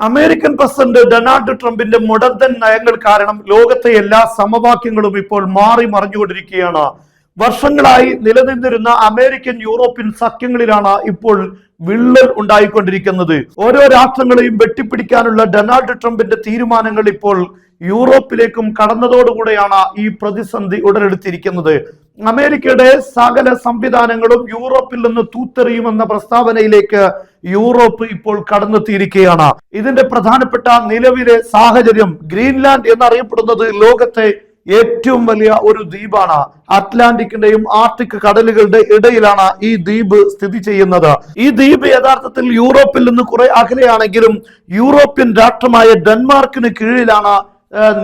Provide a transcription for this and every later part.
American president Donald ട്രംപിന്റെ മുടന്തൻ നയങ്ങൾ കാരണം ലോകത്തെ എല്ലാ സമവാക്യങ്ങളും ഇപ്പോൾ മാറി മറിഞ്ഞുകൊണ്ടിരിക്കുകയാണ്. വർഷങ്ങളായി നിലനിന്നിരുന്ന അമേരിക്കൻ യൂറോപ്യൻ സഖ്യങ്ങളിലാണ് ഇപ്പോൾ വിള്ളൽ ഉണ്ടായിക്കൊണ്ടിരിക്കുന്നത്. ഓരോ രാഷ്ട്രങ്ങളെയും വെട്ടിപ്പിടിക്കാനുള്ള ഡൊണാൾഡ് ട്രംപിന്റെ തീരുമാനങ്ങൾ ഇപ്പോൾ യൂറോപ്പിലേക്കും കടന്നതോടുകൂടെയാണ് ഈ പ്രതിസന്ധി ഉടലെടുത്തിരിക്കുന്നത്. അമേരിക്കയുടെ സകല സംവിധാനങ്ങളും യൂറോപ്പിൽ നിന്ന് തൂത്തെറിയുമെന്ന പ്രസ്താവനയിലേക്ക് യൂറോപ്പ് ഇപ്പോൾ കടന്നെത്തിയിരിക്കുകയാണ്. ഇതിന്റെ പ്രധാനപ്പെട്ട നിലവിലെ സാഹചര്യം ഗ്രീൻലാൻഡ് എന്നറിയപ്പെടുന്നത് ലോകത്തെ ഏറ്റവും വലിയ ഒരു ദ്വീപാണ്. അറ്റ്ലാന്റിക്കിന്റെയും ആർട്ടിക് കടലുകളുടെ ഇടയിലാണ് ഈ ദ്വീപ് സ്ഥിതി ചെയ്യുന്നത്. ഈ ദ്വീപ് യഥാർത്ഥത്തിൽ യൂറോപ്പിൽ നിന്ന് കുറെ അകലെയാണെങ്കിലും യൂറോപ്യൻ രാഷ്ട്രമായ ഡെൻമാർക്കിന് കീഴിലാണ്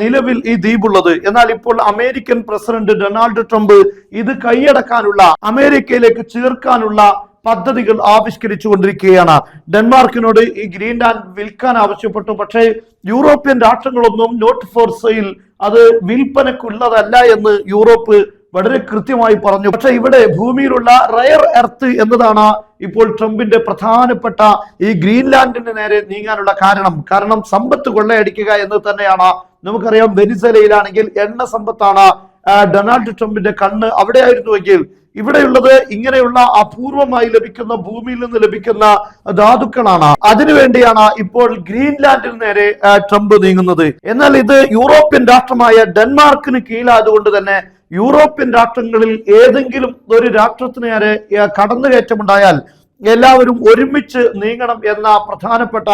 നിലവിൽ ഈ ദ്വീപ് ഉള്ളത് എന്നാൽ ഇപ്പോൾ അമേരിക്കൻ പ്രസിഡന്റ് ഡൊണാൾഡ് ട്രംപ് ഇത് കൈയടക്കാനുള്ള അമേരിക്കയിലേക്ക് ചേർക്കാനുള്ള പദ്ധതികൾ ആവിഷ്കരിച്ചു കൊണ്ടിരിക്കുകയാണ് ഡെൻമാർക്കിനോട് ഈ ഗ്രീൻലാൻഡ് വിൽക്കാൻ ആവശ്യപ്പെട്ടു. പക്ഷേ യൂറോപ്യൻ രാഷ്ട്രങ്ങളൊന്നും നോട്ട് ഫോർ സെയിൽ അത് വിൽപ്പനക്കുള്ളതല്ല എന്ന് യൂറോപ്പ് വളരെ കൃത്യമായി പറഞ്ഞു. പക്ഷെ ഇവിടെ ഭൂമിയിലുള്ള റയർ എർത്ത് എന്നതാണ് ഇപ്പോൾ ട്രംപിന്റെ പ്രധാനപ്പെട്ട ഈ ഗ്രീൻലാൻഡിന് നേരെ നീങ്ങാനുള്ള കാരണം. കാരണം സമ്പത്ത് കൊള്ളയടിക്കുക എന്ന് തന്നെയാണ്. നമുക്കറിയാം വെനിസലയിലാണെങ്കിൽ എണ്ണ സമ്പത്താണ് ഡൊണാൾഡ് ട്രംപിന്റെ കണ്ണ് അവിടെയായിരുന്നുവെങ്കിൽ ഇവിടെയുള്ളത് ഇങ്ങനെയുള്ള അപൂർവമായി ലഭിക്കുന്ന ഭൂമിയിൽ നിന്ന് ലഭിക്കുന്ന ധാതുക്കളാണ്. അതിനുവേണ്ടിയാണ് ഇപ്പോൾ ഗ്രീൻലാൻഡിൽ നേരെ ട്രംപ് നീങ്ങുന്നത്. എന്നാൽ ഇത് യൂറോപ്യൻ രാഷ്ട്രമായ ഡെൻമാർക്കിന് കീഴിലായതുകൊണ്ട് തന്നെ യൂറോപ്യൻ രാഷ്ട്രങ്ങളിൽ ഏതെങ്കിലും ഒരു രാഷ്ട്രത്തിന് നേരെ ആ, കടന്നുകയറ്റമുണ്ടായാൽ എല്ലാവരും ഒരുമിച്ച് നീങ്ങണം എന്ന പ്രധാനപ്പെട്ട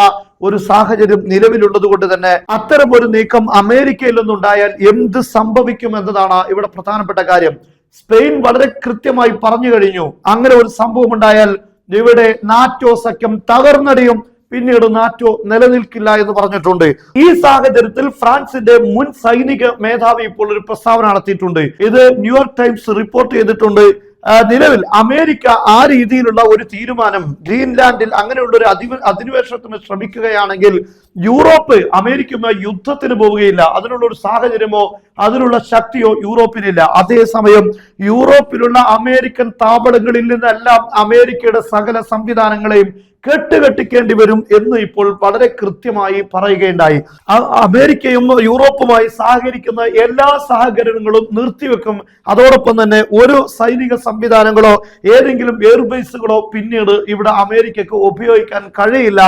ഒരു സാഹചര്യം നിലവിലുള്ളത് കൊണ്ട് തന്നെ അത്തരം ഒരു നീക്കം അമേരിക്കയിൽ നിന്നുണ്ടായാൽ എന്ത് സംഭവിക്കും എന്നതാണ് ഇവിടെ പ്രധാനപ്പെട്ട കാര്യം. സ്പെയിൻ വളരെ കൃത്യമായി പറഞ്ഞു കഴിഞ്ഞു. അങ്ങനെ ഒരു സംഭവം ഉണ്ടായാൽ ഇവിടെ നാറ്റോ സഖ്യം തകർന്നടിയും പിന്നീട് നാറ്റോ നിലനിൽക്കില്ല എന്ന് പറഞ്ഞിട്ടുണ്ട്. ഈ സാഹചര്യത്തിൽ ഫ്രാൻസിന്റെ മുൻ സൈനിക മേധാവി ഇപ്പോൾ ഒരു പ്രസ്താവന നടത്തിയിട്ടുണ്ട്. ഇത് ന്യൂയോർക്ക് ടൈംസ് റിപ്പോർട്ട് ചെയ്തിട്ടുണ്ട്. നിലവിൽ അമേരിക്ക ആ രീതിയിലുള്ള ഒരു തീരുമാനം ഗ്രീൻലാൻഡിൽ അങ്ങനെയുള്ള ഒരു അധിവ അധിനിവേശത്തിന് ശ്രമിക്കുകയാണെങ്കിൽ യൂറോപ്പ് അമേരിക്കയുമായി യുദ്ധത്തിന് പോവുകയില്ല. അതിനുള്ള ഒരു സാഹചര്യമോ അതിനുള്ള ശക്തിയോ യൂറോപ്പിനില്ല. അതേസമയം യൂറോപ്പിലുള്ള അമേരിക്കൻ താവളങ്ങളിൽ നിന്നെല്ലാം അമേരിക്കയുടെ സകല സംവിധാനങ്ങളെയും കെട്ടുകെട്ടിക്കേണ്ടി വരും എന്ന് ഇപ്പോൾ വളരെ കൃത്യമായി പറയുകയുണ്ടായി. അമേരിക്കയും യൂറോപ്പുമായി സഹകരിക്കുന്ന എല്ലാ സഹകരണങ്ങളും നിർത്തിവെക്കും. അതോടൊപ്പം തന്നെ ഒരു സൈനിക സംവിധാനങ്ങളോ ഏതെങ്കിലും എയർബേസുകളോ പിന്നീട് ഇവിടെ അമേരിക്കക്ക് ഉപയോഗിക്കാൻ കഴിയില്ല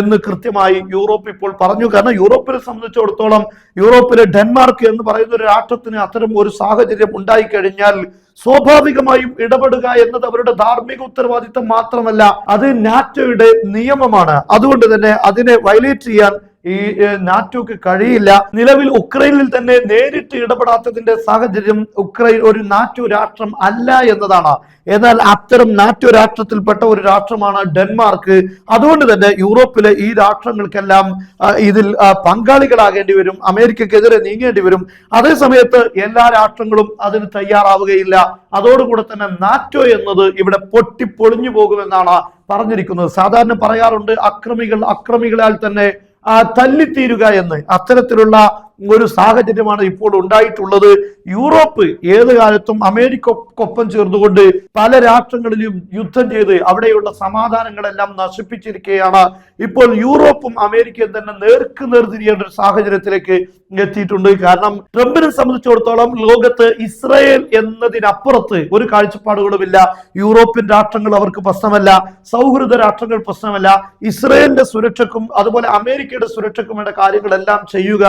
എന്ന് കൃത്യമായി യൂറോപ്പ് ഇപ്പോൾ പറഞ്ഞു. കാരണം യൂറോപ്പിനെ സംബന്ധിച്ചിടത്തോളം യൂറോപ്പിലെ ഡെൻമാർക്ക് എന്ന് പറയുന്ന ഒരു രാഷ്ട്രത്തിന് അത്തരം ഒരു സാഹചര്യം ഉണ്ടായിക്കഴിഞ്ഞാൽ സ്വാഭാവികമായും ഇടപെടുക എന്നത് അവരുടെ ധാർമ്മിക ഉത്തരവാദിത്തം മാത്രമല്ല അത് നാറ്റോയുടെ നിയമമാണ്. അതുകൊണ്ട് തന്നെ അതിനെ വയലേറ്റ് ചെയ്യാൻ ഈ നാറ്റോക്ക് കഴിയില്ല. നിലവിൽ ഉക്രൈനിൽ തന്നെ നേരിട്ട് ഇടപെടാത്തതിന്റെ സാഹചര്യം ഉക്രൈൻ ഒരു നാറ്റോ രാഷ്ട്രം അല്ല എന്നതാണ്. എന്നാൽ അത്തരം നാറ്റോ രാഷ്ട്രത്തിൽപ്പെട്ട ഒരു രാഷ്ട്രമാണ് ഡെൻമാർക്ക്. അതുകൊണ്ട് തന്നെ യൂറോപ്പിലെ ഈ രാഷ്ട്രങ്ങൾക്കെല്ലാം ഇതിൽ പങ്കാളികളാകേണ്ടി വരും. അമേരിക്കക്കെതിരെ നീങ്ങേണ്ടി വരും. അതേ സമയത്ത് എല്ലാ രാഷ്ട്രങ്ങളും അതിന് തയ്യാറാവുകയില്ല. അതോടുകൂടെ തന്നെ നാറ്റോ എന്നത് ഇവിടെ പൊട്ടിപ്പൊളിഞ്ഞു പോകുമെന്നാണ് പറഞ്ഞിരിക്കുന്നത്. സാധാരണ പറയാറുണ്ട് അക്രമികൾ അക്രമികളാൽ തന്നെ തല്ലിത്തീരുക എന്ന്. അത്തരത്തിലുള്ള ഒരു സാഹചര്യമാണ് ഇപ്പോൾ ഉണ്ടായിട്ടുള്ളത്. യൂറോപ്പ് ഏത് കാലത്തും അമേരിക്കക്കൊപ്പം ചേർന്നുകൊണ്ട് പല രാഷ്ട്രങ്ങളിലും യുദ്ധം ചെയ്ത് അവിടെയുള്ള സമാധാനങ്ങളെല്ലാം നശിപ്പിച്ചിരിക്കുകയാണ്. ഇപ്പോൾ യൂറോപ്പും അമേരിക്കയും തന്നെ നേർക്ക് നേർതിരിയേണ്ട ഒരു സാഹചര്യത്തിലേക്ക് എത്തിയിട്ടുണ്ട്. കാരണം ട്രംപിനെ സംബന്ധിച്ചിടത്തോളം ലോകത്ത് ഇസ്രയേൽ എന്നതിനപ്പുറത്ത് ഒരു കാഴ്ചപ്പാടുകളുമില്ല. യൂറോപ്യൻ രാഷ്ട്രങ്ങൾ അവർക്ക് പ്രശ്നമല്ല. സൗഹൃദ രാഷ്ട്രങ്ങൾ പ്രശ്നമല്ല. ഇസ്രയേലിന്റെ സുരക്ഷക്കും അതുപോലെ അമേരിക്കയുടെ സുരക്ഷക്കും വേണ്ട കാര്യങ്ങളെല്ലാം ചെയ്യുക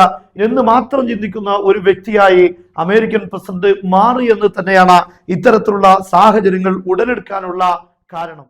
എന്ന് മാത്രം ചിന്തിക്കുന്ന ഒരു വ്യക്തിയായി അമേരിക്കൻ പ്രസിഡന്റ് മാറി എന്ന് തന്നെയാണ് ഇത്തരത്തിലുള്ള സാഹചര്യങ്ങൾ ഉടലെടുക്കാനുള്ള കാരണം.